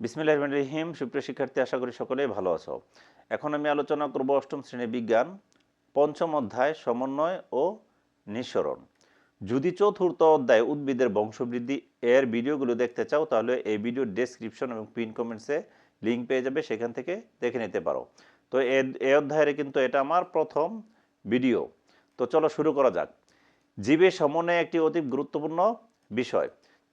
বিসমিল্লাহ রহমান রহিম। সুপ্রিয় শিক্ষার্থী, আশা করি সকলেই ভালো আছো। এখন আমি আলোচনা করব অষ্টম শ্রেণি বিজ্ঞান, পঞ্চম অধ্যায়, সমন্বয় ও নিঃসরণ। যদি চতুর্থ অধ্যায় উদ্ভিদের বংশবৃদ্ধি এর ভিডিওগুলো দেখতে চাও, তাহলে এই ভিডিও ডেসক্রিপশন এবং পিন কমেন্টসে লিঙ্ক পেয়ে যাবে, সেখান থেকে দেখে নিতে পারো। তো এ- অধ্যায়ের কিন্তু এটা আমার প্রথম ভিডিও। তো চলো শুরু করা যাক। জীবের সমন্বয় একটি অতি গুরুত্বপূর্ণ বিষয়।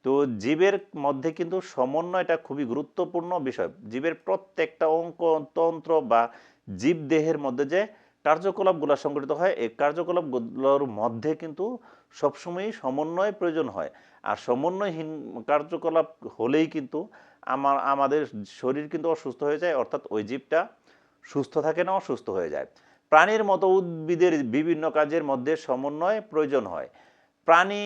তো জীবের মধ্যে কিন্তু সমন্বয়টা খুবই গুরুত্বপূর্ণ বিষয়। জীবের প্রত্যেকটা অঙ্ক, তন্ত্র বা জীব দেহের মধ্যে যে কার্যকলাপগুলো সংগঠিত হয়, এই কার্যকলাপগুলোর মধ্যে কিন্তু সবসময়ই সমন্বয় প্রয়োজন হয়। আর সমন্বয়হীন কার্যকলাপ হলেই কিন্তু আমার, আমাদের শরীর কিন্তু অসুস্থ হয়ে যায়, অর্থাৎ ওই জীবটা সুস্থ থাকে না, অসুস্থ হয়ে যায়। প্রাণীর মতো উদ্ভিদের বিভিন্ন কাজের মধ্যে সমন্বয় প্রয়োজন হয়। প্রাণী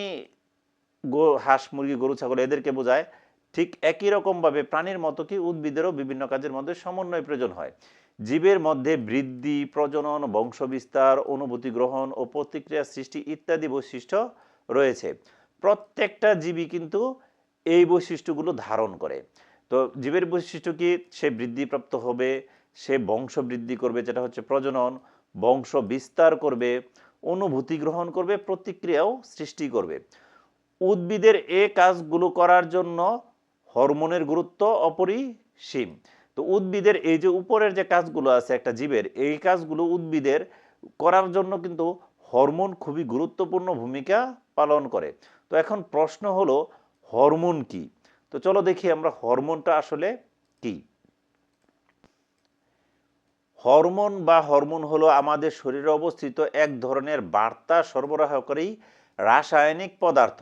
গো, হাঁস, মুরগি, গরু, ছাগল এদেরকে বোঝায় ঠিক একই রকমভাবে প্রাণীর মতো কি উদ্ভিদেরও বিভিন্ন কাজের মধ্যে সমন্বয় প্রয়োজন হয়। জীবের মধ্যে বৃদ্ধি, প্রজনন, বংশবিস্তার, অনুভূতি গ্রহণ ও প্রতিক্রিয়া সৃষ্টি ইত্যাদি বৈশিষ্ট্য রয়েছে। প্রত্যেকটা জীবী কিন্তু এই বৈশিষ্ট্যগুলো ধারণ করে। তো জীবের বৈশিষ্ট্য কি? সে বৃদ্ধিপ্রাপ্ত হবে, সে বংশ বৃদ্ধি করবে, যেটা হচ্ছে প্রজনন, বংশ বিস্তার করবে, অনুভূতি গ্রহণ করবে, প্রতিক্রিয়াও সৃষ্টি করবে। উদ্ভিদের এ কাজগুলো করার জন্য হরমোনের গুরুত্ব অপরিসীম। তো উদ্ভিদের এই যে উপরের যে কাজগুলো আছে একটা জীবের, এই কাজগুলো উদ্ভিদের করার জন্য কিন্তু হরমোন খুবই গুরুত্বপূর্ণ ভূমিকা পালন করে। তো এখন প্রশ্ন হলো, হরমোন কি? তো চলো দেখি আমরা হরমোনটা আসলে কি। হরমোন বা হরমোন হলো আমাদের শরীরে অবস্থিত এক ধরনের বার্তা সরবরাহকারী রাসায়নিক পদার্থ,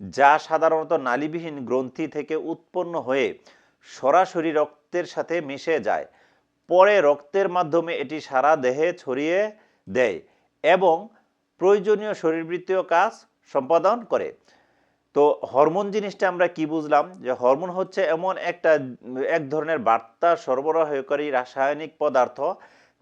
যা সাধারণত নালীবিহীন গ্রন্থি থেকে উৎপন্ন হয়ে সরাসরি রক্তের সাথে মিশে যায়। পরে রক্তের মাধ্যমে এটি সারা দেহে ছড়িয়ে দেয় এবং প্রয়োজনীয় শরীরবৃত্তীয় কাজ সম্পাদন করে। তো হরমোন জিনিসটা আমরা কি বুঝলাম? যে হরমোন হচ্ছে এমন একটা, এক ধরনের বার্তা সরবরাহকারী রাসায়নিক পদার্থ,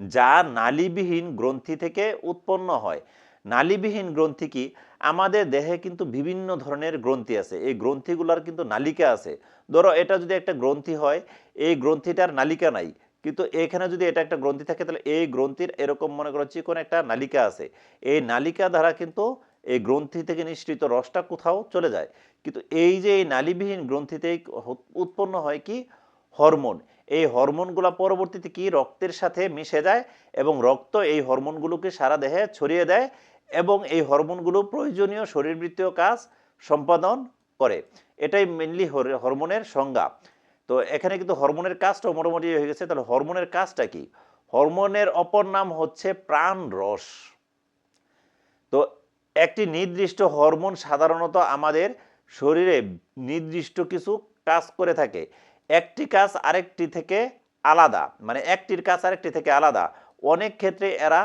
যা নালীবিহীন গ্রন্থি থেকে উৎপন্ন হয়। নালীবিহীন গ্রন্থি কি? আমাদের দেহে কিন্তু বিভিন্ন ধরনের গ্রন্থি আছে। এই গ্রন্থিগুলোর কিন্তু নালিকা আছে। ধরো, এটা যদি একটা গ্রন্থি হয়, এই গ্রন্থিটার নালিকা নাই। কিন্তু এখানে যদি এটা একটা গ্রন্থি থাকে, তাহলে এই গ্রন্থির এরকম মনে করো চিকন একটা নালিকা আছে। এই নালিকা দ্বারা কিন্তু এই গ্রন্থি থেকে নিঃসৃত রসটা কোথাও চলে যায়। কিন্তু এই যে এই নালীবিহীন গ্রন্থিতেই হ- উৎপন্ন হয় কি? হরমোন। এই হরমোনগুলো পরবর্তীতে কি? রক্তের সাথে মিশে যায় এবং রক্ত এই হরমোনগুলোকে সারা দেহে ছড়িয়ে দেয়। এবং এই হরমোনগুলো প্রয়োজনীয় শরীরবৃত্তীয় কাজ সম্পাদন করে। এটাই মেনলি হরমোনের সংজ্ঞা। তো এখানে কিন্তু হরমোনের কাজটা মোটামুটি হয়ে গেছে। তাহলে হরমোনের কাজটা কি? হরমোনের অপর নাম হচ্ছে প্রাণ রস তো একটি নির্দিষ্ট হরমোন সাধারণত আমাদের শরীরে নির্দিষ্ট কিছু কাজ করে থাকে। একটি কাজ আরেকটি থেকে আলাদা। মানে একটির কাজ আরেকটি থেকে আলাদা। অনেক ক্ষেত্রে এরা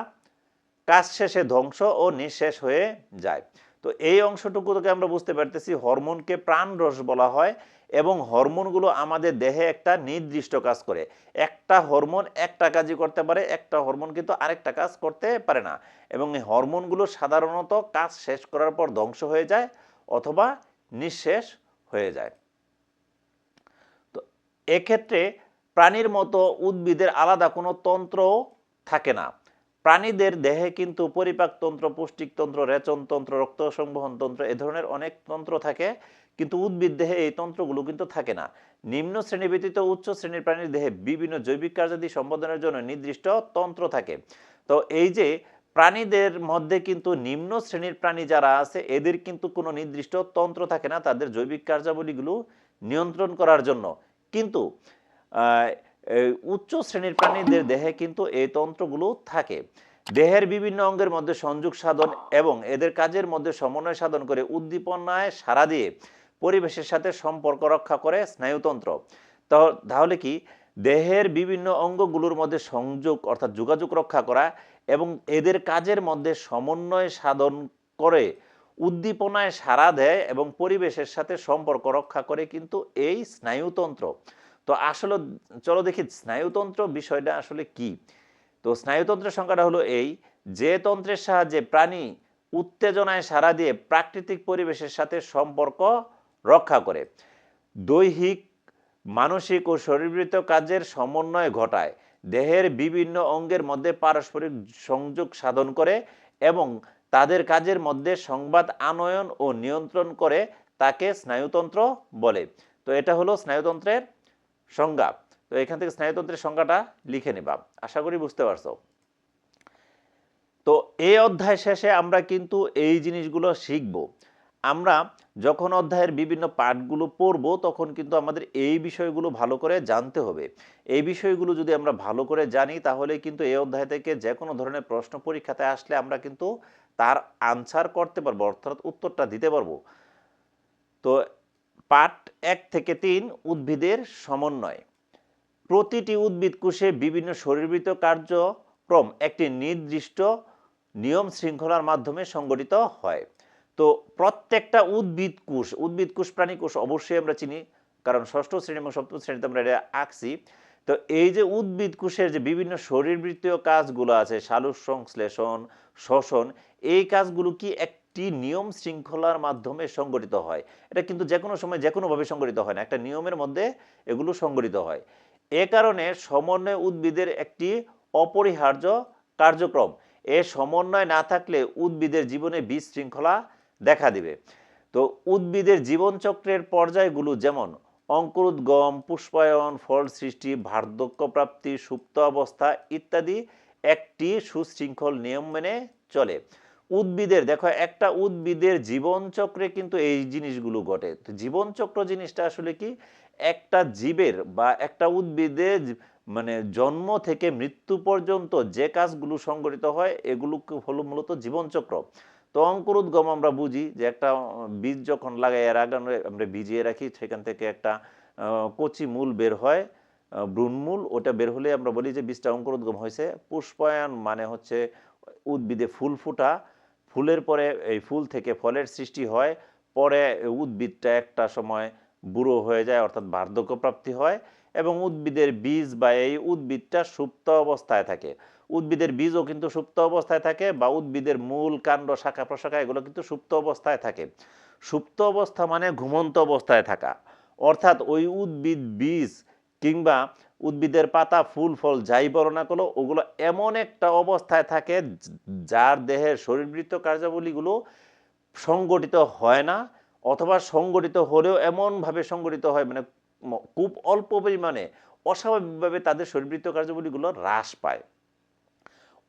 কাজ শেষে ধ্বংস ও নিঃশেষ হয়ে যায়। তো এই অংশটুকু থেকে আমরা বুঝতে পারতেছি হরমোনকে প্রাণরস বলা হয় এবং হরমোনগুলো আমাদের দেহে একটা নির্দিষ্ট কাজ করে। একটা হরমোন একটা কাজই করতে পারে, একটা হরমোন কিন্তু আরেকটা কাজ করতে পারে না। এবং এই হরমোনগুলো সাধারণত কাজ শেষ করার পর ধ্বংস হয়ে যায় অথবা নিঃশেষ হয়ে যায়। তো এক্ষেত্রে প্রাণীর মতো উদ্ভিদের আলাদা কোনো তন্ত্র থাকে না। প্রাণীদের দেহে কিন্তু পরিপাকতন্ত্র পুষ্টিকতন্ত্র রেচনতন্ত্র রক্ত সংবহন তন্ত্র এ ধরনের অনেক তন্ত্র থাকে, কিন্তু উদ্ভিদ দেহে এই তন্ত্রগুলো কিন্তু থাকে না। নিম্ন শ্রেণি ব্যতীত উচ্চ শ্রেণির প্রাণীর দেহে বিভিন্ন জৈবিক কার্যাদি সম্পাদনের জন্য নির্দিষ্ট তন্ত্র থাকে। তো এই যে প্রাণীদের মধ্যে কিন্তু নিম্ন শ্রেণির প্রাণী যারা আছে, এদের কিন্তু কোনো নির্দিষ্ট তন্ত্র থাকে না, তাদের জৈবিক কার্যাবলীগুলো নিয়ন্ত্রণ করার জন্য। কিন্তু উচ্চ শ্রেণির প্রাণীদের দেহে কিন্তু এই তন্ত্রগুলো থাকে। দেহের বিভিন্ন অঙ্গের মধ্যে সংযোগ সাধন এবং এদের কাজের মধ্যে সমন্বয় সাধন করে উদ্দীপনায় সাড়া দিয়ে পরিবেশের সাথে সম্পর্ক রক্ষা করে স্নায়ুতন্ত্র। তাহলে কি দেহের বিভিন্ন অঙ্গগুলোর মধ্যে সংযোগ অর্থাৎ যোগাযোগ রক্ষা করা এবং এদের কাজের মধ্যে সমন্বয় সাধন করে উদ্দীপনায় সাড়া দেয় এবং পরিবেশের সাথে সম্পর্ক রক্ষা করে কিন্তু এই স্নায়ুতন্ত্র। তো আসলে চলো দেখি স্নায়ুতন্ত্র বিষয়টা আসলে কি? তো স্নায়ুতন্ত্রের সংখ্যাটা হলো এই, যে তন্ত্রের সাহায্যে প্রাণী উত্তেজনায় সাড়া দিয়ে প্রাকৃতিক পরিবেশের সাথে সম্পর্ক রক্ষা করে। দৈহিক, মানসিক ও শরীরবৃত্ত কাজের সমন্বয় ঘটায়। দেহের বিভিন্ন অঙ্গের মধ্যে পারস্পরিক সংযোগ সাধন করে এবং তাদের কাজের মধ্যে সংবাদ আনয়ন ও নিয়ন্ত্রণ করে তাকে স্নায়ুতন্ত্র বলে। তো এটা হলো স্নায়ুতন্ত্রের সংজ্ঞা। তো এখান থেকে স্নায়ুতন্ত্রের সংজ্ঞাটা লিখে নেবা। আশা করি বুঝতে পারছ। তো এই অধ্যায় শেষে আমরা কিন্তু এই জিনিসগুলো শিখব। আমরা যখন অধ্যায়ের বিভিন্ন পাঠগুলো পড়ব, তখন কিন্তু আমাদের এই বিষয়গুলো ভালো করে জানতে হবে। এই বিষয়গুলো যদি আমরা ভালো করে জানি, তাহলে কিন্তু এই অধ্যায় থেকে যে কোনো ধরনের প্রশ্ন পরীক্ষাতে আসলে আমরা কিন্তু তার আনসার করতে পারব, অর্থাৎ উত্তরটা দিতে পারব। তো পাঠ এক থেকে তিন উদ্ভিদের সমন্বয়। প্রতিটি উদ্ভিদ কোষে বিভিন্ন শরীরবৃত্ত কার্যক্রম একটি নির্দিষ্ট নিয়ম শৃঙ্খলার মাধ্যমে সংগঠিত হয়। তো প্রত্যেকটা উদ্ভিদ কোষ উদ্ভিদ কোষ, প্রাণী কোষ অবশ্যই আমরা চিনি, কারণ ষষ্ঠ শ্রেণি এবং সপ্তম শ্রেণীতে আমরা এটা আঁকছি। তো এই যে উদ্ভিদ কোষের যে বিভিন্ন শরীরবৃত্তীয় কাজগুলো আছে সালুস সংশ্লেষণ শ্বসন, এই কাজগুলো কি একটি নিয়ম শৃঙ্খলার মাধ্যমে সংগঠিত হয়। এটা কিন্তু যে কোনো সময় যে কোনোভাবে সংগঠিত হয় না। একটা নিয়মের মধ্যে এগুলো সংগঠিত হয়। এ কারণে সমন্বয় উদ্ভিদের একটি অপরিহার্য কার্যক্রম। এ সমন্বয় না থাকলে উদ্ভিদের জীবনে বিশৃঙ্খলা দেখা দিবে। তো উদ্ভিদের জীবনচক্রের পর্যায়গুলো যেমন অঙ্কুরোদ্গম পুষ্পায়ন, ফল সৃষ্টি বার্ধক্য প্রাপ্তি, সুপ্ত অবস্থা ইত্যাদি একটি সুশৃঙ্খল নিয়ম মেনে চলে। উদ্ভিদের, দেখো একটা উদ্ভিদের জীবনচক্রে কিন্তু এই জিনিসগুলো ঘটে। তো জীবনচক্র জিনিসটা আসলে কি? একটা জীবের বা একটা উদ্ভিদের মানে জন্ম থেকে মৃত্যু পর্যন্ত যে কাজগুলো সংগঠিত হয় এগুলো হলো মূলত জীবনচক্র। তো অঙ্কুরোদ্গম আমরা বুঝি যে একটা বীজ যখন লাগাই এর আগে আমরা ভিজিয়ে রাখি, সেখান থেকে একটা কচি মূল বের হয় ভ্রূণমূল ওটা বের হলে আমরা বলি যে বীজটা অঙ্কুরোদ্গম হয়েছে। পুষ্পায়ন মানে হচ্ছে উদ্ভিদে ফুল ফুটা ফুলের পরে এই ফুল থেকে ফলের সৃষ্টি হয়, পরে উদ্ভিদটা একটা সময় বুড়ো হয়ে যায়, অর্থাৎ বার্ধক্য প্রাপ্তি হয় এবং উদ্ভিদের বীজ বা এই উদ্ভিদটা সুপ্ত অবস্থায় থাকে। উদ্ভিদের বীজও কিন্তু সুপ্ত অবস্থায় থাকে বা উদ্ভিদের মূল কাণ্ড, শাখা প্রশাখা, এগুলো কিন্তু সুপ্ত অবস্থায় থাকে। সুপ্ত অবস্থা মানে ঘুমন্ত অবস্থায় থাকা। অর্থাৎ ওই উদ্ভিদ বীজ কিংবা উদ্ভিদের পাতা, ফুল, ফল যাই বর্ণনা করল ওগুলো এমন একটা অবস্থায় থাকে যার দেহের শরীরবৃত্ত কার্যাবলীগুলো সংগঠিত হয় না অথবা সংগঠিত হলেও এমনভাবে সংগঠিত হয় মানে খুব অল্প পরিমাণে অস্বাভাবিকভাবে তাদের শরীরবৃত্ত কার্যাবলীগুলো হ্রাস পায়।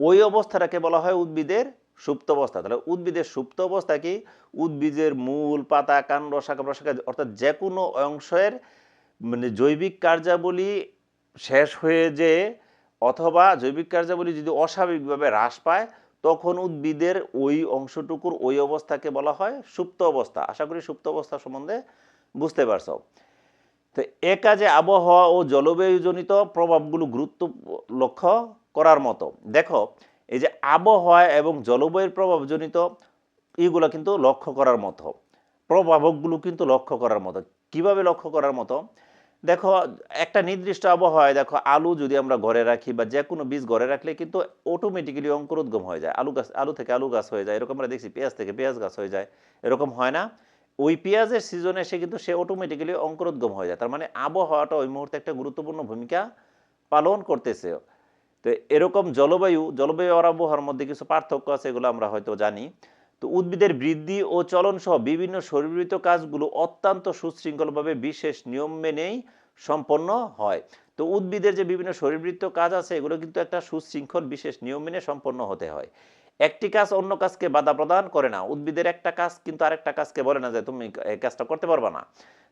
ওই অবস্থাটাকে বলা হয় উদ্ভিদের সুপ্ত অবস্থা। তাহলে উদ্ভিদের সুপ্ত অবস্থা কি? উদ্ভিদের মূল পাতা কাণ্ড শাখা প্রশাখা অর্থাৎ যে কোনো অংশের মানে জৈবিক কার্যাবলী শেষ হয়ে যে অথবা জৈবিক কার্যাবলী যদি অস্বাভাবিকভাবে হ্রাস পায়, তখন উদ্ভিদের ওই অংশটুকুর ওই অবস্থাকে বলা হয় সুপ্ত অবস্থা। আশা করি সুপ্ত অবস্থা সম্বন্ধে বুঝতে পারছ। তো এ কাজে আবহাওয়া ও জলবায়ুজনিত প্রভাবগুলো গুরুত্ব লক্ষ্য করার মতো। দেখো, এই যে আবহাওয়া এবং জলবায়ুর প্রভাবজনিত এইগুলো কিন্তু লক্ষ্য করার মতো। প্রভাবকগুলো কিন্তু লক্ষ্য করার মতো। কীভাবে লক্ষ্য করার মতো? দেখো, একটা নির্দিষ্ট আবহাওয়ায় দেখো, আলু যদি আমরা ঘরে রাখি বা যে কোনো বীজ ঘরে রাখলে কিন্তু অটোমেটিক্যালি অঙ্কুরোদ্গম হয়ে যায়। আলু গাছ, আলু থেকে আলু গাছ হয়ে যায়। এরকম আমরা দেখছি, পেঁয়াজ থেকে পেঁয়াজ গাছ হয়ে যায়। এরকম হয় না। ওই পেঁয়াজের সিজনে সে কিন্তু সে অটোমেটিক্যালি অঙ্কুরোদ্গম হয়ে যায়। তার মানে আবহাওয়াটা ওই মুহূর্তে একটা গুরুত্বপূর্ণ ভূমিকা পালন করতেছে। তো এরকম জলবায়ু জলবায়ু আর আবহাওয়ার মধ্যে কিছু পার্থক্য আছে, এগুলো আমরা হয়তো জানি। তো উদ্ভিদের বৃদ্ধি ও চলন সহ বিভিন্ন শরীরবৃত্ত কাজগুলো অত্যন্ত সুশৃঙ্খলভাবে বিশেষ নিয়ম মেনেই সম্পন্ন হয়। তো উদ্ভিদের যে বিভিন্ন শরীরবৃত্ত কাজ আছে, এগুলো কিন্তু একটা সুশৃঙ্খল বিশেষ নিয়ম মেনে সম্পন্ন হতে হয়। একটি কাজ অন্য কাজকে বাধা প্রদান করে না। উদ্ভিদের একটা কাজ কিন্তু আরেকটা কাজকে বলে না যে তুমি এই কাজটা করতে পারবা না।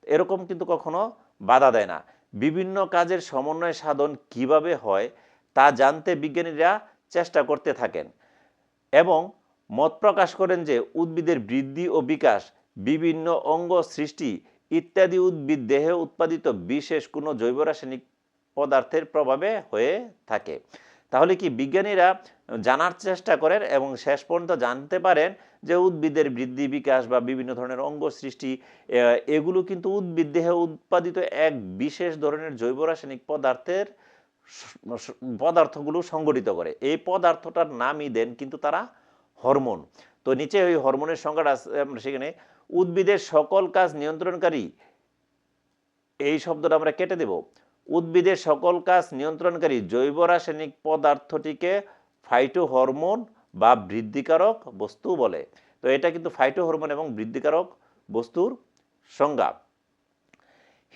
এরকম কিন্তু কখনো বাধা দেয় না। বিভিন্ন কাজের সমন্বয় সাধন কীভাবে হয় তা জানতে বিজ্ঞানীরা চেষ্টা করতে থাকেন। এবং মত প্রকাশ করেন যে উদ্ভিদের বৃদ্ধি ও বিকাশ, বিভিন্ন অঙ্গ সৃষ্টি ইত্যাদি উদ্ভিদ দেহে উৎপাদিত বিশেষ কোনো জৈব রাসায়নিক পদার্থের প্রভাবে হয়ে থাকে। তাহলে কি বিজ্ঞানীরা জানার চেষ্টা করেন এবং শেষ পর্যন্ত জানতে পারেন যে উদ্ভিদের বৃদ্ধি, বিকাশ বা বিভিন্ন ধরনের অঙ্গ সৃষ্টি এগুলো কিন্তু উদ্ভিদ দেহে উৎপাদিত এক বিশেষ ধরনের জৈব রাসায়নিক পদার্থের পদার্থগুলো সংগঠিত করে। এই পদার্থটার নামই দেন কিন্তু তারা হরমোন। তো নিচে ওই হরমোনের সংজ্ঞাটা আমরা সেখানে উদ্ভিদের সকল কাজ নিয়ন্ত্রণকারী, এই শব্দটা আমরা কেটে দেব। উদ্ভিদের সকল কাজ নিয়ন্ত্রণকারী জৈব রাসায়নিক পদার্থটিকে ফাইটো হরমোন বা বৃদ্ধিকারক বস্তু বলে। তো এটা কিন্তু ফাইটো হরমোন এবং বৃদ্ধিকারক বস্তুর সংজ্ঞা।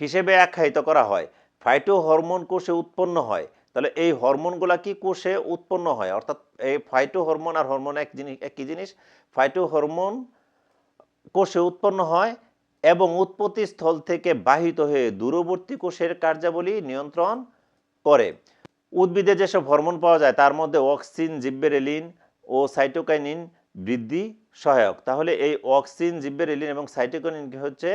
হিসেবে আখ্যায়িত করা হয় ফাইটো হরমোন কোষে উৎপন্ন হয় তাহলে এই হরমোনগুলা কি কোষে উৎপন্ন হয়? অর্থাৎ এই ফাইটো হরমোন আর হরমোন এক জিনিস, একই জিনিস। ফাইটো হরমোন কোষে উৎপন্ন হয় এবং উৎপত্তি স্থল থেকে বাহিত হয়ে দূরবর্তী কোষের কার্যাবলী নিয়ন্ত্রণ করে। উদ্ভিদে যেসব হরমোন পাওয়া যায়, তার মধ্যে অক্সিন, জিব্বেরেলিন ও সাইটোকাইনিন বৃদ্ধি সহায়ক। তাহলে এই অক্সিন, জিব্বেরেলিন এবং সাইটোকাইনিন হচ্ছে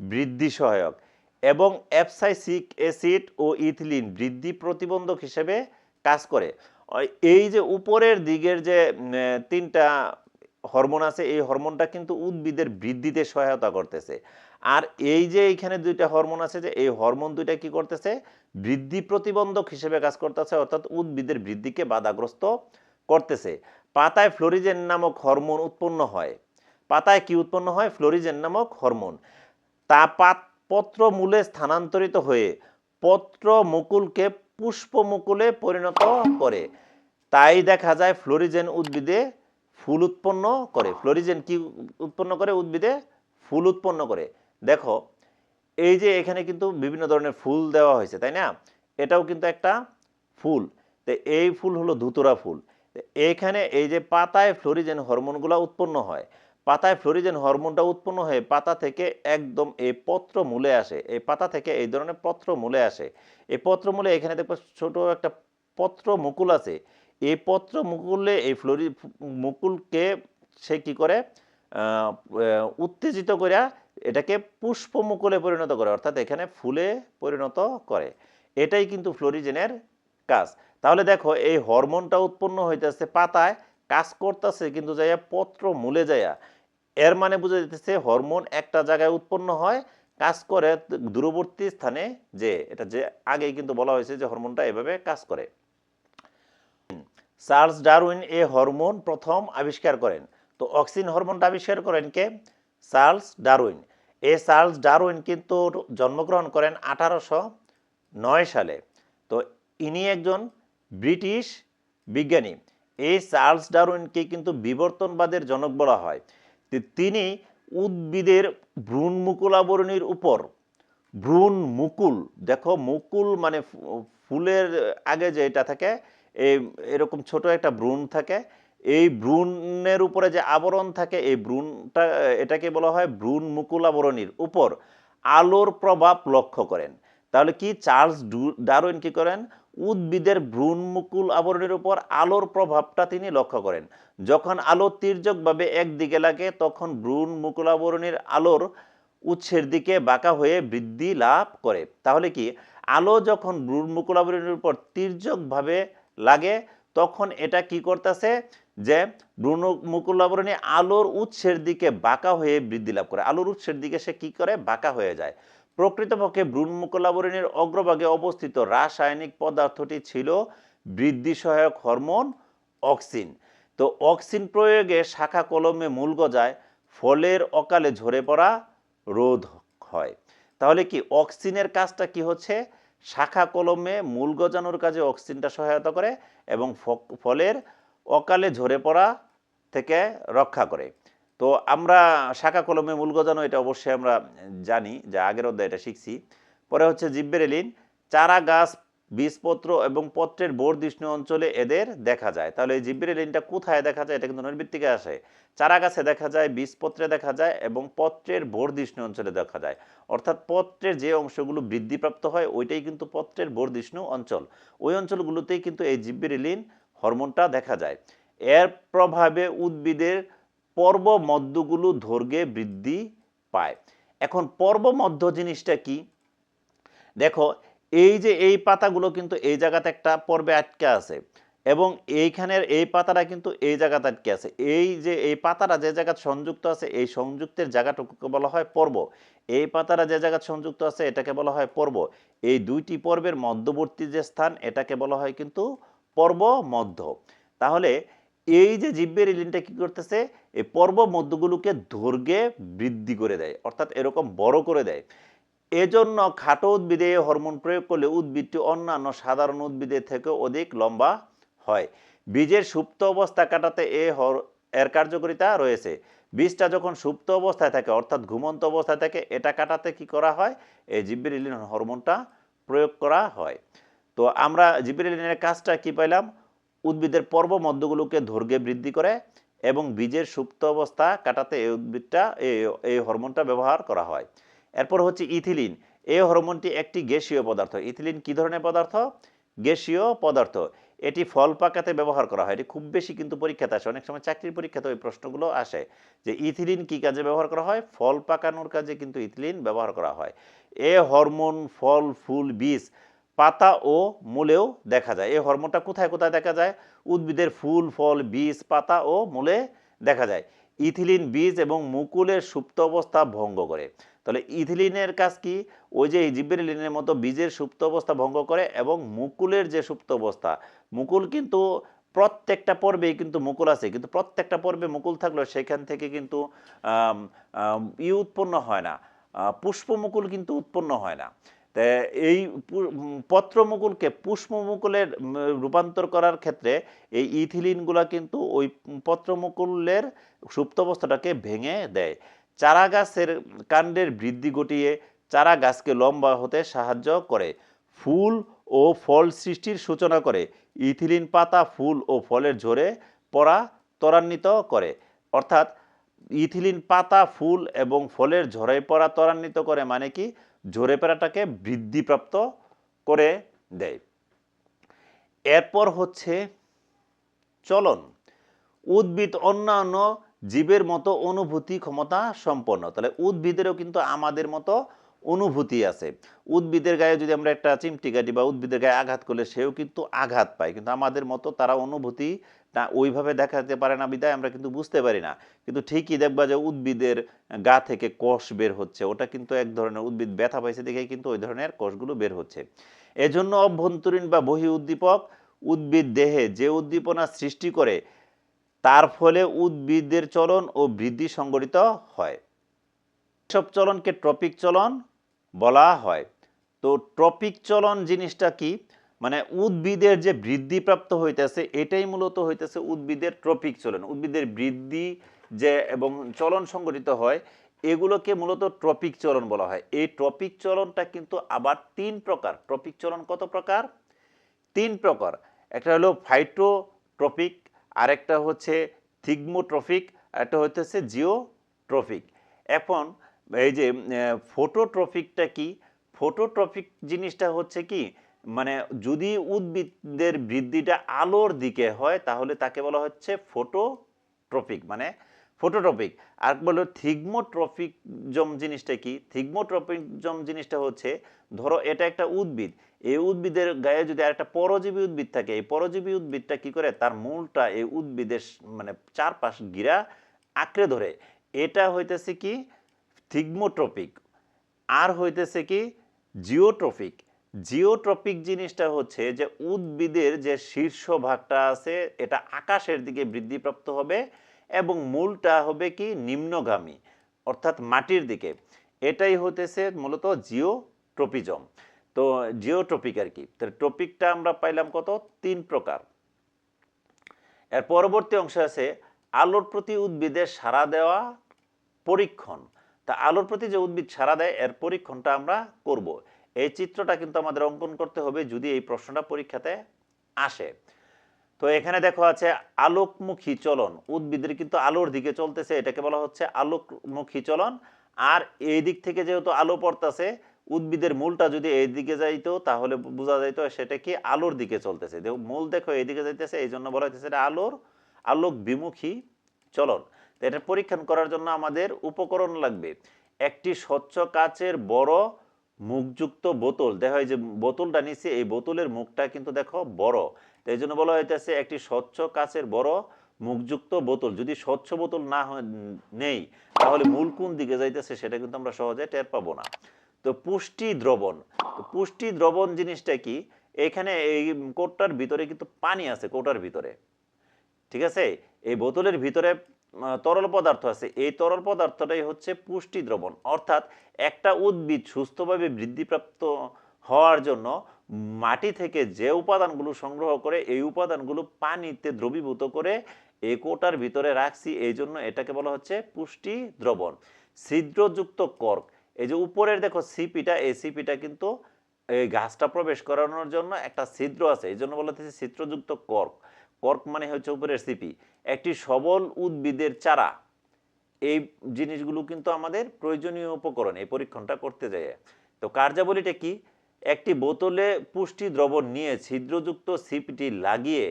বৃদ্ধি সহায়ক। এবং অ্যাপসাইসিক অ্যাসিড ও ইথিলিন বৃদ্ধি প্রতিবন্ধক হিসেবে কাজ করে। এই যে উপরের দিকের যে তিনটা হরমোন আছে, এই হরমোনটা কিন্তু উদ্ভিদের বৃদ্ধিতে সহায়তা করতেছে। আর এই যে এইখানে দুইটা হরমোন আছে যে, এই হরমোন দুইটা কি করতেছে? বৃদ্ধি প্রতিবন্ধক হিসেবে কাজ করতেছে, অর্থাৎ উদ্ভিদের বৃদ্ধিকে বাধাগ্রস্ত করতেছে। পাতায় ফ্লোরিজেন নামক হরমোন উৎপন্ন হয়। পাতায় কি উৎপন্ন হয়? ফ্লোরিজেন নামক হরমোন। তা পাত পত্র মূলে স্থানান্তরিত হয়ে পত্র মুকুলকে পুষ্প মুকুলে পরিণত করে। তাই দেখা যায় ফ্লোরিজেন উদ্ভিদে ফুল উৎপন্ন করে। ফ্লোরিজেন কি উৎপন্ন করে? উদ্ভিদে ফুল উৎপন্ন করে। দেখো, এই যে এখানে কিন্তু বিভিন্ন ধরনের ফুল দেওয়া হয়েছে, তাই না? এটাও কিন্তু একটা ফুল। তো এই ফুল হলো ধুতুরা ফুল। তো এইখানে এই যে পাতায় ফ্লোরিজেন হরমোনগুলো উৎপন্ন হয়। পাতায় ফ্লোরিজেন হরমোনটা উৎপন্ন হয়ে পাতা থেকে একদম এই পত্র মূলে আসে। এই পাতা থেকে এই ধরনের পত্র মূলে আসে। এই পত্র মূলে এখানে দেখব ছোট একটা পত্র মুকুল আছে। এই পত্র মুকুলে এই ফ্লোরি মুকুলকে সে কি করে? উত্তেজিত করে এটাকে পুষ্প মুকুলে পরিণত করে, অর্থাৎ এখানে ফুলে পরিণত করে। এটাই কিন্তু ফ্লোরিজেনের কাজ। তাহলে দেখো, এই হরমোনটা উৎপন্ন হইতেছে পাতায়, কাজ করতেছে কিন্তু যাইয়া পত্র মূলে যাইয়া। এর মানে বোঝা যেতেছে হরমোন একটা জায়গায় উৎপন্ন হয়, কাজ করে দূরবর্তী স্থানে যে, এটা যে আগে কিন্তু বলা হয়েছে যে হরমোনটা এভাবে কাজ করে। চার্লস ডারউইন এ হরমোন প্রথম আবিষ্কার করেন। তো অক্সিন হরমোনটা আবিষ্কার করেন কে? Charles Darwin. এ চার্লস ডারউইন কিন্তু জন্মগ্রহণ করেন আঠারোশো নয় সালে। তো ইনি একজন ব্রিটিশ বিজ্ঞানী। এই চার্লস ডারউইনকে কিন্তু বিবর্তনবাদের জনক বলা হয়। তিনি উদ্ভিদের ভ্রূণ মুকুলাবরণীর উপর ভ্রূণ মুকুল দেখো মুকুল মানে ফুলের আগে যে এটা থাকে, এই এরকম ছোট একটা ভ্রূণ থাকে, এই ভ্রূণের উপরে যে আবরণ থাকে, এই ভ্রূণটা, এটাকে বলা হয় ভ্রূণ মুকুল আবরণীর উপর আলোর প্রভাব লক্ষ্য করেন। তাহলে কি চার্লস ডারউইন কি করেন? উদ্ভিদের ভ্রূণ মুকুল আবরণের উপর আলোর প্রভাবটা তিনি লক্ষ্য করেন। যখন আলো তির্যকভাবে একদিকে লাগে, তখন ভ্রূণ মুকুল আবরণীর আলোর উৎসের দিকে বাঁকা হয়ে বৃদ্ধি লাভ করে। তাহলে কি, আলো যখন ভ্রূণ মুকুল আবরণের উপর তির্যকভাবে লাগে, তখন এটা কি করতেছে যে ভ্রূণ মুকুল আবরণী আলোর উৎসের দিকে বাঁকা হয়ে বৃদ্ধি লাভ করে। আলোর উৎসের দিকে সে কি করে? বাঁকা হয়ে যায়। প্রকৃতপক্ষে মুকুলাবরণীর অগ্রভাগে অবস্থিত রাসায়নিক পদার্থটি ছিল বৃদ্ধি সহায়ক হরমোন অক্সিন। তো অক্সিন প্রয়োগে শাখা কলমে মূল গজায় ফলের অকালে ঝরে পড়া রোধ হয়। তাহলে কি অক্সিনের কাজটা কি হচ্ছে? শাখা কলমে মূল গজানোর কাজে অক্সিনটা সহায়তা করে এবং ফলের অকালে ঝরে পড়া থেকে রক্ষা করে। তো আমরা শাখা কলমে মূল গজানো এটা অবশ্যই আমরা জানি যে আগের অধ্যায় এটা শিখছি। পরে হচ্ছে জিব্বেরেলিন চারা গাছ, বীজপত্র এবং পত্রের বর্ধিষ্ণু অঞ্চলে এদের দেখা যায়। তাহলে এই জিব্বেরেলিনটা কোথায় দেখা যায়? এটা কিন্তু নৈর্বৃত্তিকে আসে। চারা গাছে দেখা যায়, বীজপত্রে দেখা যায় এবং পত্রের বর্ধিষ্ণু অঞ্চলে দেখা যায়। অর্থাৎ পত্রের যে অংশগুলো বৃদ্ধিপ্রাপ্ত হয়, ওইটাই কিন্তু পত্রের বর্ধিষ্ণু অঞ্চল। ওই অঞ্চলগুলোতেই কিন্তু এই জিব্বেরেলিন হরমোনটা দেখা যায়। এর প্রভাবে উদ্ভিদের পর্ব মধ্যগুলো দৈর্ঘ্যে বৃদ্ধি পায়। এখন পর্ব মধ্য জিনিসটা কি? দেখো, এই যে এই পাতাগুলো কিন্তু এই জায়গাতে একটা পর্বে আটকে আছে এবং এইখানের এই পাতাটা কিন্তু এই জায়গাতে আটকে আছে। এই যে এই পাতাটা যে জায়গায় সংযুক্ত আছে, এই সংযুক্তের জায়গাটুকুকে বলা হয় পর্ব। এই পাতাটা যে জায়গায় সংযুক্ত আছে, এটাকে বলা হয় পর্ব। এই দুইটি পর্বের মধ্যবর্তী যে স্থান, এটাকে বলা হয় কিন্তু পর্ব মধ্য। তাহলে এই যে জিব্বের ইলিনটা কি করতেছে? এই পর্ব মধ্যগুলোকে দৈর্ঘ্যে বৃদ্ধি করে দেয়, অর্থাৎ এরকম বড় করে দেয়। এজন্য খাটো উদ্ভিদে হরমোন প্রয়োগ করলে উদ্ভিদটি অন্যান্য সাধারণ উদ্ভিদের থেকে অধিক লম্বা হয়। বীজের সুপ্ত অবস্থা কাটাতে এ এর কার্যকারিতা রয়েছে। বীজটা যখন সুপ্ত অবস্থায় থাকে, অর্থাৎ ঘুমন্ত অবস্থায় থাকে, এটা কাটাতে কি করা হয়? এই জিব্রেলিন হরমোনটা প্রয়োগ করা হয়। তো আমরা জিব্রেলিনের কাজটা কি পাইলাম? উদ্ভিদের পর্ব মধ্যগুলোকে দৈর্ঘ্যে বৃদ্ধি করে এবং বীজের সুপ্ত অবস্থা কাটাতে এই উদ্ভিদটা এই হরমোনটা ব্যবহার করা হয়। এরপর হচ্ছে ইথিলিন। এই হরমোনটি একটি গ্যাসীয় পদার্থ। ইথিলিন কি ধরনের পদার্থ? গ্যাসীয় পদার্থ। এটি ফল পাকাতে ব্যবহার করা হয়। এটি খুব বেশি কিন্তু পরীক্ষাতে আসে। অনেক সময় চাকরির পরীক্ষাতে ওই প্রশ্নগুলো আসে যে ইথিলিন কি কাজে ব্যবহার করা হয়? ফল পাকানোর কাজে কিন্তু ইথিলিন ব্যবহার করা হয়। এ হরমোন, ফল, ফুল, বীজ পাতা ও মূলেও দেখা যায়। এই হরমোনটা কোথায় কোথায় দেখা যায়? উদ্ভিদের ফুল, ফল, বীজ, পাতা ও মূলে দেখা যায়। ইথিলিন, বীজ এবং মুকুলের সুপ্ত অবস্থা ভঙ্গ করে। তাহলে ইথিলিনের কাজ কি? ওই যে জিব্বেরিলিনের মতো বীজের সুপ্ত অবস্থা ভঙ্গ করে এবং মুকুলের যে সুপ্ত অবস্থা, মুকুল কিন্তু প্রত্যেকটা পর্বেই কিন্তু মুকুল আছে। কিন্তু প্রত্যেকটা পর্বে মুকুল থাকলেও সেখান থেকে কিন্তু ই উৎপন্ন হয় না। পুষ্পমুকুল কিন্তু উৎপন্ন হয় না। এই পত্রমুকুলকে পুষ্পমুকুলের রূপান্তর করার ক্ষেত্রে এই ইথিলিনগুলা কিন্তু ওই পত্রমুকুলের সুপ্ত অবস্থাটাকে ভেঙে দেয়। চারা গাছের কাণ্ডের বৃদ্ধি ঘটিয়ে চারা গাছকে লম্বা হতে সাহায্য করে। ফুল ও ফল সৃষ্টির সূচনা করে। ইথিলিন পাতা ফুল ও ফলের ঝরে পড়া ত্বরান্বিত করে। অর্থাৎ ইথিলিন পাতা ফুল এবং ফলের ঝরে পড়া ত্বরান্বিত করে মানে কি? ঝরে পেরাটাকে বৃদ্ধিপ্রাপ্ত করে দেয়। এরপর হচ্ছে চলন। উদ্ভিদ অন্যান্য জীবের মতো অনুভূতি ক্ষমতা সম্পন্ন। তাহলে উদ্ভিদেরও কিন্তু আমাদের মতো অনুভূতি আছে। উদ্ভিদের গায়ে যদি আমরা একটা চিমটি কাটি বা উদ্ভিদের গায়ে আঘাত করলে সেও কিন্তু আঘাত পায়। কিন্তু আমাদের মতো তারা অনুভূতি তা ওইভাবে দেখাতে পারে না, বিদায় আমরা কিন্তু বুঝতে পারি না। কিন্তু ঠিকই দেখবা যে উদ্ভিদের গা থেকে কষ বের হচ্ছে। ওটা কিন্তু এক ধরনের উদ্ভিদ ব্যথা পাইছে দেখে কিন্তু ওই ধরনের কষগুলো বের হচ্ছে। এজন্য অভ্যন্তরীণ বা বহি উদ্দীপক, উদ্ভিদ দেহে যে উদ্দীপনা সৃষ্টি করে, তার ফলে উদ্ভিদের চলন ও বৃদ্ধি সংগঠিত হয়। সব চলনকে ট্রপিক চলন বলা হয়। তো ট্রপিক চলন জিনিসটা কি? মানে উদ্ভিদের যে বৃদ্ধিপ্রাপ্ত হইতেছে, এটাই মূলত হইতেছে উদ্ভিদের ট্রপিক চলন। উদ্ভিদের বৃদ্ধি যে এবং চলন সংগঠিত হয়, এগুলোকে মূলত ট্রপিক চলন বলা হয়। এই ট্রপিক চলনটা কিন্তু আবার তিন প্রকার। ট্রপিক চলন কত প্রকার? তিন প্রকার। একটা হলো ফাইটোট্রপিক আরেকটা হচ্ছে থিগমোট্রফিক, একটা হচ্ছে জিওট্রফিক। এখন এই যে ফটোট্রফিকটা কি? ফটোট্রফিক জিনিসটা হচ্ছে কি মানে যদি উদ্ভিদের বৃদ্ধিটা আলোর দিকে হয়, তাহলে তাকে বলা হচ্ছে ফটোট্রপিক মানে ফটোট্রপিক আর বলো থিগমোট্রফিকজম জিনিসটা কি? থিগমোট্রপিকজম জিনিসটা হচ্ছে, ধরো এটা একটা উদ্ভিদ, এই উদ্ভিদের গায়ে যদি আরেকটা পরজীবী উদ্ভিদ থাকে, এই পরজীবী উদ্ভিদটা কি করে? তার মূলটা এই উদ্ভিদের মানে চারপাশ গিরা আঁকড়ে ধরে। এটা হইতেছে কি থিগমোট্রপিক। আর হইতেছে কি, জিওট্রপিক। জিওট্রপিক জিনিসটা হচ্ছে যে উদ্ভিদের যে শীর্ষ ভাগটা আছে, এটা আকাশের দিকে বৃদ্ধিপ্রাপ্ত হবে এবং মূলটা হবে কি, নিম্নগামী, অর্থাৎ মাটির দিকে। এটাই হতেছে মূলত জিওট্রপিজম। তো জিওট্রপিক আর কি। তো ট্রপিকটা আমরা পাইলাম কত? তিন প্রকার। এর পরবর্তী অংশ আছে, আলোর প্রতি উদ্ভিদের সাড়া দেওয়া পরীক্ষণ। তা আলোর প্রতি যে উদ্ভিদ সাড়া দেয়, এর পরীক্ষণটা আমরা করব। এই চিত্রটা কিন্তু আমাদের অঙ্কন করতে হবে যদি এই প্রশ্নটা পরীক্ষাতে আসে। তো এখানে দেখো আছে আলোকমুখী চলন। উদ্ভিদের কিন্তু আলোর দিকে চলতেছে, এটাকে বলা হচ্ছে আলোকমুখী চলন। আর এই দিক থেকে যেহেতু আলো পড়তেছে, উদ্ভিদের মূলটা যদি এই দিকে যাইতো, তাহলে বোঝা যাইতো সেটা কি আলোর দিকে চলতেছে। দেখো মূল দেখো এইদিকে যাইতেছে, এই জন্য বলা হইতেছে এটা আলোর আলোক বিমুখী চলন। এটা পরীক্ষণ করার জন্য আমাদের উপকরণ লাগবে। একটি স্বচ্ছ কাচের বড় মুখযুক্ত বোতল। দেখা হয় যে বোতলটা নিচে, এই বোতলের মুখটা কিন্তু দেখো বড়। এই জন্য বলা হইতেছে একটি স্বচ্ছ কাচের বড় মুখযুক্ত বোতল। যদি স্বচ্ছ বোতল না নেই, তাহলে মূল কোন দিকে যাইতেছে সেটা কিন্তু আমরা সহজে টের পাবো না। তো পুষ্টি দ্রবণ। তো পুষ্টি দ্রবণ জিনিসটা কি? এখানে এই কোটটার ভিতরে কিন্তু পানি আছে, কোটার ভিতরে। ঠিক আছে? এই বোতলের ভিতরে তরল পদার্থ আছে। এই তরল পদার্থটাই হচ্ছে পুষ্টি দ্রবণ অর্থাৎ একটা উদ্ভিদ সুস্থভাবে বৃদ্ধিপ্রাপ্ত হওয়ার জন্য মাটি থেকে যে উপাদানগুলো সংগ্রহ করে, এই উপাদানগুলো পানিতে দ্রবীভূত করে এই কোটার ভিতরে রাখছি। এই জন্য এটাকে বলা হচ্ছে পুষ্টি দ্রবণ ছিদ্রযুক্ত কর্ক। এই যে উপরের দেখো সিপিটা, এই সিপিটা কিন্তু এই গাছটা প্রবেশ করানোর জন্য একটা ছিদ্র আছে। এই জন্য বলা হচ্ছে ছিদ্রযুক্ত কর্ক। কর্ক মানে হচ্ছে উপরের সিপি একটি সবল উদ্ভিদের চারা। এই জিনিসগুলো কিন্তু আমাদের প্রয়োজনীয় উপকরণ এই পরীক্ষণটা করতে যায়। তো কার্যাবলীটা কি? একটি বোতলে পুষ্টি দ্রবণ নিয়ে ছিদ্রযুক্ত সিপিটি লাগিয়ে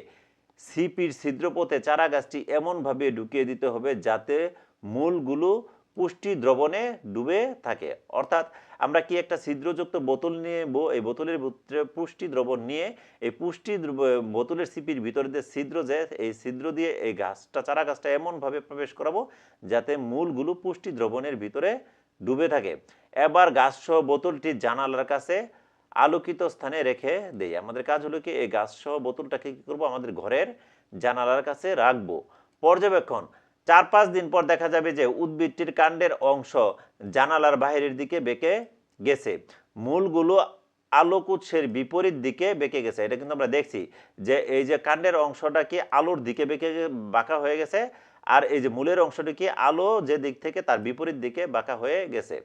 সিপির ছিদ্রপথে চারা গাছটি এমনভাবে ঢুকিয়ে দিতে হবে যাতে মূলগুলো পুষ্টি দ্রবণে ডুবে থাকে। অর্থাৎ আমরা কি একটা ছিদ্রযুক্ত বোতল নিয়ে এই বোতলের ভিতরে পুষ্টি দ্রবণ নিয়ে এই পুষ্টি বোতলের সিপির ভিতরে যে ছিদ্র যে, এই ছিদ্র দিয়ে এই গাছটা, চারা গাছটা এমনভাবে প্রবেশ করাবো যাতে মূলগুলো পুষ্টি দ্রবণের ভিতরে ডুবে থাকে। এবার গাছ সহ বোতলটি জানালার কাছে আলোকিত স্থানে রেখে দেই। আমাদের কাজ হলো কি, এই গাছ সহ বোতলটাকে কী করব, আমাদের ঘরের জানালার কাছে রাখব। পর্যবেক্ষণ চার পাঁচ দিন পর দেখা যাবে যে উদ্ভিদটির কাণ্ডের অংশ জানালার বাহিরের দিকে বেঁকে গেছে। মূলগুলো আলোক উৎসের বিপরীত দিকে বেঁকে গেছে। এটা কিন্তু আমরা দেখছি যে এই যে কাণ্ডের অংশটা কি আলোর দিকে বেঁকে বাঁকা হয়ে গেছে আর এই যে মূলের অংশটি কি আলো যে দিক থেকে তার বিপরীত দিকে বাঁকা হয়ে গেছে।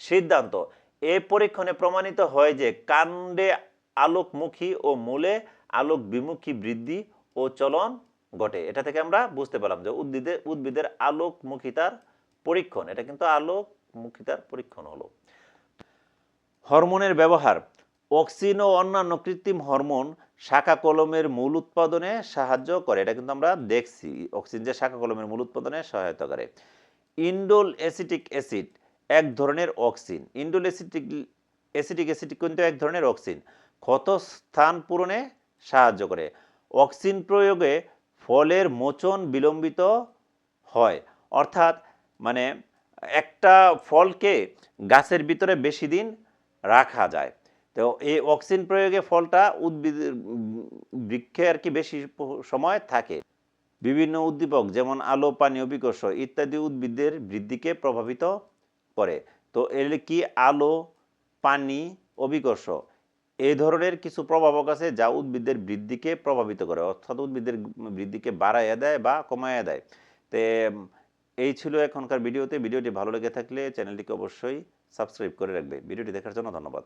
সিদ্ধান্ত, এ পরীক্ষণে প্রমাণিত হয় যে কাণ্ডে আলোকমুখী ও মূলে আলোক বিমুখী বৃদ্ধি ও চলন ঘটে এটা থেকে আমরা বুঝতে পারলাম যে উদ্ভিদে, উদ্ভিদের আলোকমুখিতার পরীক্ষণ, এটা কিন্তু আলোকমুখিতার পরীক্ষণ হলো। হরমোনের ব্যবহার, অক্সিন ও অন্যান্য কৃত্রিম হরমোন শাখা কলমের মূল উৎপাদনে সাহায্য করে। এটা কিন্তু আমরা দেখছি অক্সিন যে শাখা কলমের মূল উৎপাদনে সহায়তা করে। ইন্ডোল অ্যাসিটিক অ্যাসিড, এক ধরনের auxin. Indole acetic acetic acid কিন্তু এক ধরনের অক্সিন। ক্ষত স্থান পূরণে সাহায্য করে। অক্সিন প্রয়োগে ফলের মোচন বিলম্বিত হয়। অর্থাৎ মানে একটা ফলকে গাছের ভিতরে বেশি দিন রাখা যায়। তো এই অক্সিন প্রয়োগে ফলটা উদ্ভিদ, বৃক্ষে আর কি বেশি সময় থাকে। বিভিন্ন উদ্দীপক যেমন আলো, পানি, অভিকর্ষ ইত্যাদি উদ্ভিদের বৃদ্ধিকে প্রভাবিত করে। তো এর কি আলো, পানি, অভিকর্ষ এই ধরনের কিছু প্রভাবক আছে যা উদ্ভিদের বৃদ্ধিকে প্রভাবিত করে, অর্থাৎ উদ্ভিদের বৃদ্ধিকে বাড়াইয়া দেয় বা কমাইয়া দেয়। তে, এই ছিল এখনকার ভিডিওতে। ভিডিওটি ভালো লেগে থাকলে চ্যানেলটিকে অবশ্যই সাবস্ক্রাইব করে রাখবে। ভিডিওটি দেখার জন্য ধন্যবাদ।